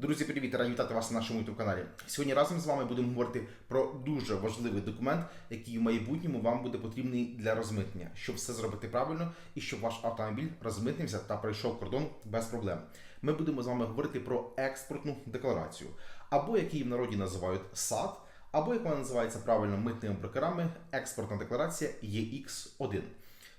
Друзі, привіт! Раді вітати вас на нашому youtube каналі. Сьогодні разом з вами будемо говорити про дуже важливий документ, який в майбутньому вам буде потрібний для розмитнення, щоб все зробити правильно і щоб ваш автомобіль розмитнився та пройшов кордон без проблем. Ми будемо з вами говорити про експортну декларацію, або який в народі називають САД, або як вона називається правильно митними брокерами, експортна декларація EX1.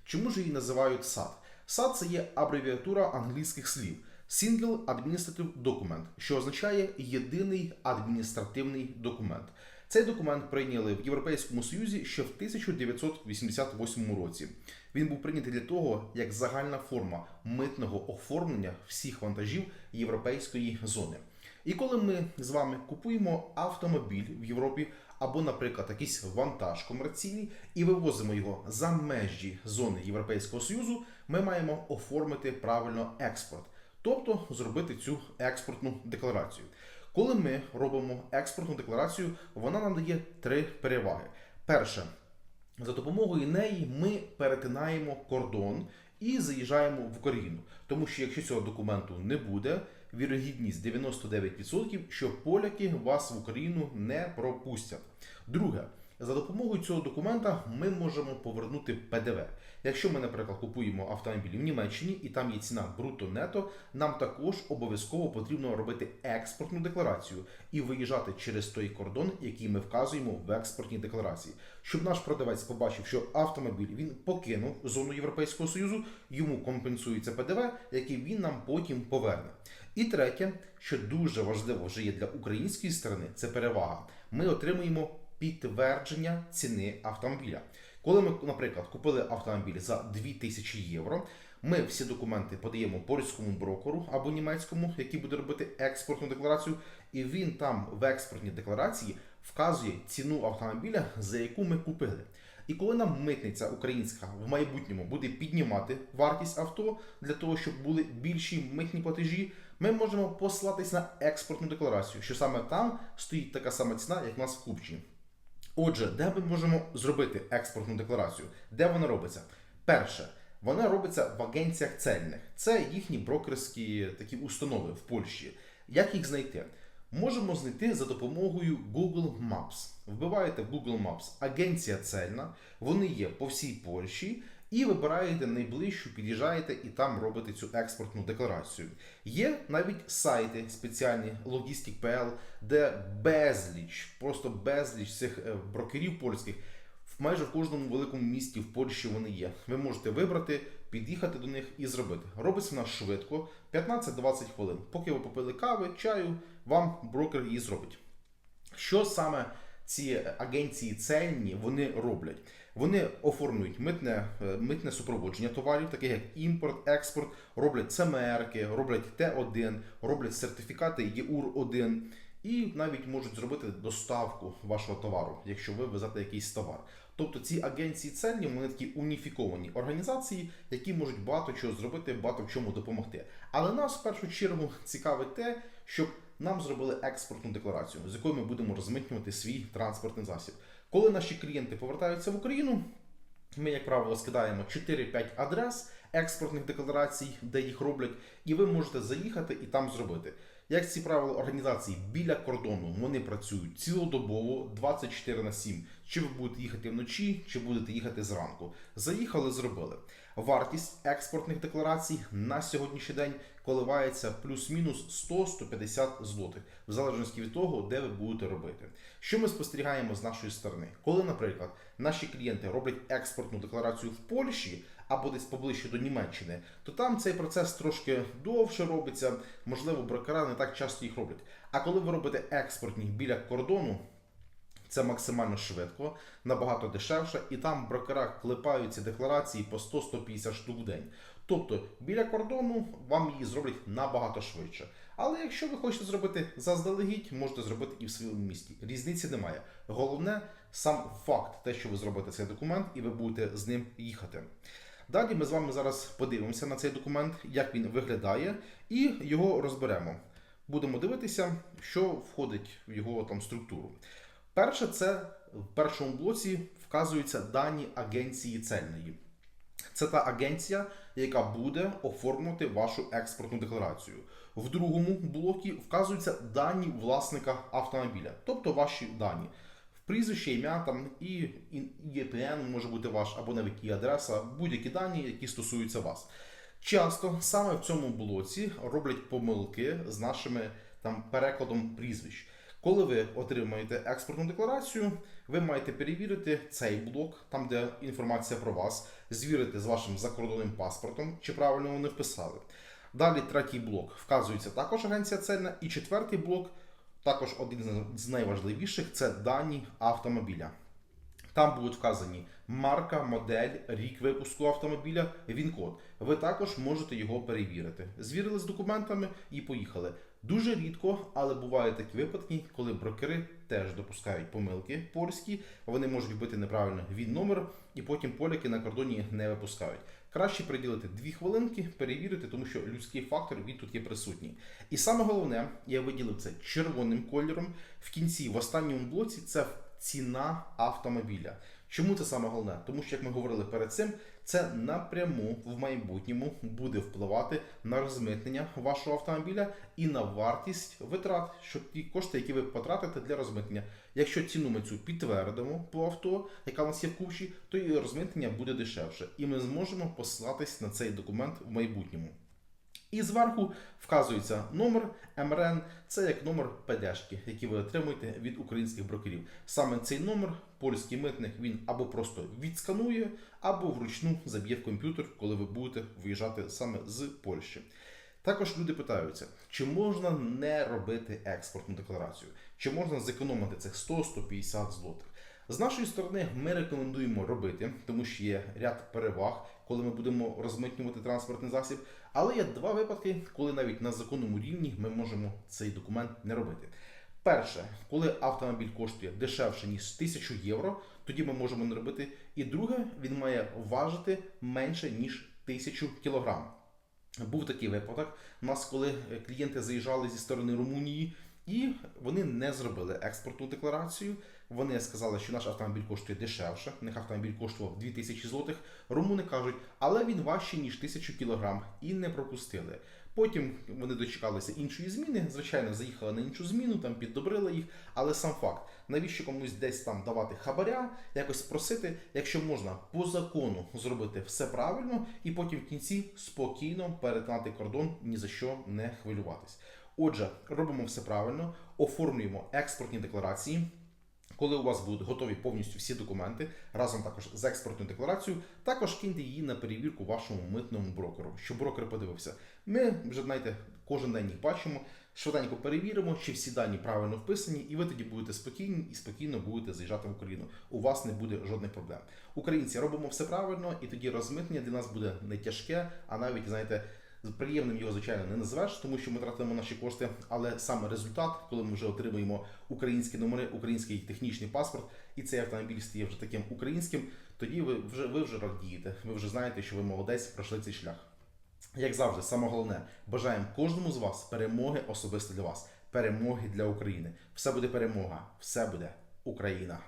Чому ж її називають САД? САД це є абревіатура англійських слів. Single Administrative Document, що означає єдиний адміністративний документ. Цей документ прийняли в Європейському Союзі ще в 1988 році. Він був прийнятий для того, як загальна форма митного оформлення всіх вантажів європейської зони. І коли ми з вами купуємо автомобіль в Європі або, наприклад, якийсь вантаж комерційний і вивозимо його за межі зони Європейського Союзу, ми маємо оформити правильно експорт, тобто зробити цю експортну декларацію. Коли ми робимо експортну декларацію, вона нам дає три переваги. Перше, за допомогою неї ми перетинаємо кордон і заїжджаємо в Україну. Тому що якщо цього документу не буде, вірогідність 99%, що поляки вас в Україну не пропустять. Друге, за допомогою цього документа ми можемо повернути ПДВ. Якщо ми, наприклад, купуємо автомобіль в Німеччині і там є ціна бруто-нето, нам також обов'язково потрібно робити експортну декларацію і виїжджати через той кордон, який ми вказуємо в експортній декларації, щоб наш продавець побачив, що автомобіль він покинув зону Європейського Союзу, йому компенсується ПДВ, який він нам потім поверне. І третє, що дуже важливо вже є для української сторони, це перевага. Ми отримуємо підтвердження ціни автомобіля. Коли ми, наприклад, купили автомобіль за 2000 євро, ми всі документи подаємо польському брокеру або німецькому, який буде робити експортну декларацію, і він там в експортній декларації вказує ціну автомобіля, за яку ми купили. І коли нам митниця українська в майбутньому буде піднімати вартість авто для того, щоб були більші митні платежі, ми можемо послатись на експортну декларацію, що саме там стоїть така сама ціна, як у нас в Купчині. Отже, де ми можемо зробити експортну декларацію? Де вона робиться? Перше, вона робиться в агенціях цельних. Це їхні брокерські такі установи в Польщі. Як їх знайти? Можемо знайти за допомогою Google Maps. Вбиваєте Google Maps агенція цельна, вони є по всій Польщі, і вибираєте найближчу, під'їжджаєте і там робите цю експортну декларацію. Є навіть сайти спеціальні Logistic.pl, де безліч, просто безліч цих е, брокерів польських. Майже в кожному великому місті в Польщі вони є. Ви можете вибрати, під'їхати до них і зробити. Робиться вона швидко, 15-20 хвилин. Поки ви попили кави, чаю, вам брокер її зробить. Що саме ці агенції цельні вони роблять? Вони оформлюють митне, е, митне супроводження товарів, таких як імпорт, експорт, роблять ЦМРки, роблять Т1, роблять сертифікати ЄУР-1 і навіть можуть зробити доставку вашого товару, якщо ви везете якийсь товар. Тобто ці агенції цельні вони такі уніфіковані організації, які можуть багато чого зробити, багато в чому допомогти. Але нас в першу чергу цікавить те, щоб нам зробили експортну декларацію, з якою ми будемо розмитнювати свій транспортний засіб. Коли наші клієнти повертаються в Україну, ми, як правило, скидаємо 4-5 адрес експортних декларацій, де їх роблять, і ви можете заїхати і там зробити. Як ці правила організації біля кордону вони працюють цілодобово 24 на 7. Чи ви будете їхати вночі, чи будете їхати зранку. Заїхали, зробили. Вартість експортних декларацій на сьогоднішній день коливається плюс-мінус 100-150 злотих, в залежності від того, де ви будете робити. Що ми спостерігаємо з нашої сторони? Коли, наприклад, наші клієнти роблять експортну декларацію в Польщі або десь поближче до Німеччини, то там цей процес трошки довше робиться, можливо, брокера не так часто їх роблять. А коли ви робите експортні біля кордону, це максимально швидко, набагато дешевше, і там брокера клепають ці декларації по 100-150 штук в день. Тобто біля кордону вам її зроблять набагато швидше. Але якщо ви хочете зробити заздалегідь, можете зробити і в своєму місті. Різниці немає. Головне сам факт, те, що ви зробите цей документ, і ви будете з ним їхати. Далі ми з вами зараз подивимося на цей документ, як він виглядає, і його розберемо. Будемо дивитися, що входить в його там структуру. Перше, це в першому блоці вказуються дані агенції цельної. Це та агенція, яка буде оформлювати вашу експортну декларацію. В другому блокі вказуються дані власника автомобіля, тобто ваші дані. Прізвище, ім'я там і, ЄПН може бути ваш, або навіть і адреса, будь-які дані, які стосуються вас. Часто саме в цьому блоці роблять помилки з нашими там перекладом прізвищ. Коли ви отримаєте експортну декларацію, ви маєте перевірити цей блок, там де інформація про вас, звірити з вашим закордонним паспортом, чи правильно вони вписали. Далі третій блок вказується також агенція цельна, і четвертий блок, також один з найважливіших, це дані автомобіля. Там будуть вказані марка, модель, рік випуску автомобіля, він-код. Ви також можете його перевірити. Звірили з документами і поїхали. Дуже рідко, але бувають такі випадки, коли брокери теж допускають помилки польські, вони можуть вбити неправильно він номер, і потім поляки на кордоні не випускають. Краще приділити дві хвилинки, перевірити, тому що людський фактор він тут є присутній. І саме головне, я виділив це червоним кольором. В кінці, в останньому блоці, це ціна автомобіля. Чому це саме головне? Тому що, як ми говорили перед цим, це напряму в майбутньому буде впливати на розмитнення вашого автомобіля і на вартість витрат, що ті кошти, які ви потратите для розмитнення. Якщо ціну ми цю підтвердимо по авто, яка у нас є в куші, то і розмитнення буде дешевше, і ми зможемо посилатись на цей документ в майбутньому. І зверху вказується номер МРН, це як номер ПДшки, який ви отримуєте від українських брокерів. Саме цей номер польський митник він або просто відсканує, або вручну заб'є в комп'ютер, коли ви будете виїжджати саме з Польщі. Також люди питаються, чи можна не робити експортну декларацію, чи можна зекономити цих 100-150 злотих. З нашої сторони ми рекомендуємо робити, тому що є ряд переваг, коли ми будемо розмитнювати транспортний засіб. Але є два випадки, коли навіть на законному рівні ми можемо цей документ не робити. Перше, коли автомобіль коштує дешевше ніж 1000 євро, тоді ми можемо не робити. І друге, він має важити менше ніж 1000 кілограм. Був такий випадок. У нас, коли клієнти заїжджали зі сторони Румунії, і вони не зробили експортну декларацію. Вони сказали, що наш автомобіль коштує дешевше. У них автомобіль коштував 2000 злотих. Румуни кажуть, але він важчий ніж 1000 кілограм, і не пропустили. Потім вони дочекалися іншої зміни. Звичайно, заїхали на іншу зміну, там піддобрили їх. Але сам факт, навіщо комусь десь там давати хабаря, якось просити, якщо можна по закону зробити все правильно, і потім в кінці спокійно перетинати кордон, ні за що не хвилюватись. Отже, робимо все правильно, оформлюємо експортні декларації. Коли у вас будуть готові повністю всі документи, разом також з експортною декларацією, також киньте її на перевірку вашому митному брокеру, щоб брокер подивився. Ми вже знаєте, кожен день їх бачимо, швиденько перевіримо, чи всі дані правильно вписані, і ви тоді будете спокійні і спокійно будете заїжджати в Україну. У вас не буде жодних проблем. Українці робимо все правильно, і тоді розмитнення для нас буде не тяжке, а навіть знаєте. Приємним його, звичайно, не називеш, тому що ми тратимо наші кошти, але саме результат, коли ми вже отримуємо українські номери, український технічний паспорт, і цей автомобіль стає вже таким українським, тоді ви вже ви вже радієте. Ви вже знаєте, що ви молодець, пройшли цей шлях. Як завжди, саме головне, бажаємо кожному з вас перемоги особисто для вас, перемоги для України. Все буде перемога, все буде Україна.